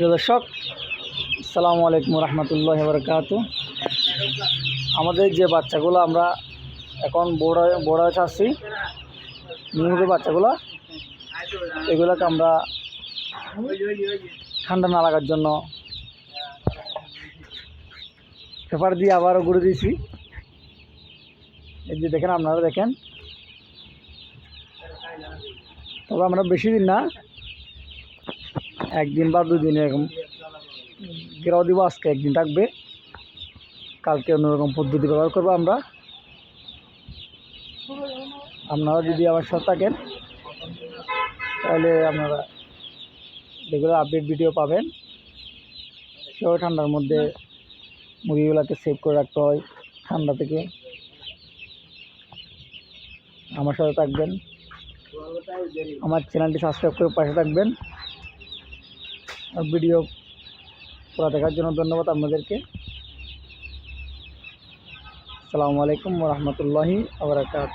প্রিয় দর্শক, আসসালামু আলাইকুম রহমতুল্লাহ বরকাত। আমাদের যে বাচ্চাগুলো আমরা এখন বড় বড় ছাড়ছি নিয়মিত বাচ্চাগুলো, এগুলোকে আমরা ঠান্ডা না লাগার জন্য পেপার দিয়ে আবারও গুঁড়ে দিয়েছি। এই যে দেখেন, আপনারা দেখেন। তবে আমরা বেশি দিন না একদিন বা দুদিন এরকম। গেরাও দিব আজকে, একদিন থাকবে। কালকে অন্যরকম পদ্ধতি ব্যবহার করব আমরা। আপনারা যদি আমার সাথে থাকেন, তাহলে আপনারা রেগুলার আপডেট ভিডিও পাবেন। সেও ঠান্ডার মধ্যে মুরগিগুলোকে সেভ করে রাখতে হয় ঠান্ডা থেকে। আমার সাথে থাকবেন। আমার চ্যানেলটি সাবস্ক্রাইব করে পাশে থাকবেন। ভিডিও পড়া দেখার জন্য ধন্যবাদ আপনাদেরকে। আসসালামু আলাইকুম রহমতুল্লাহি আবরাকাত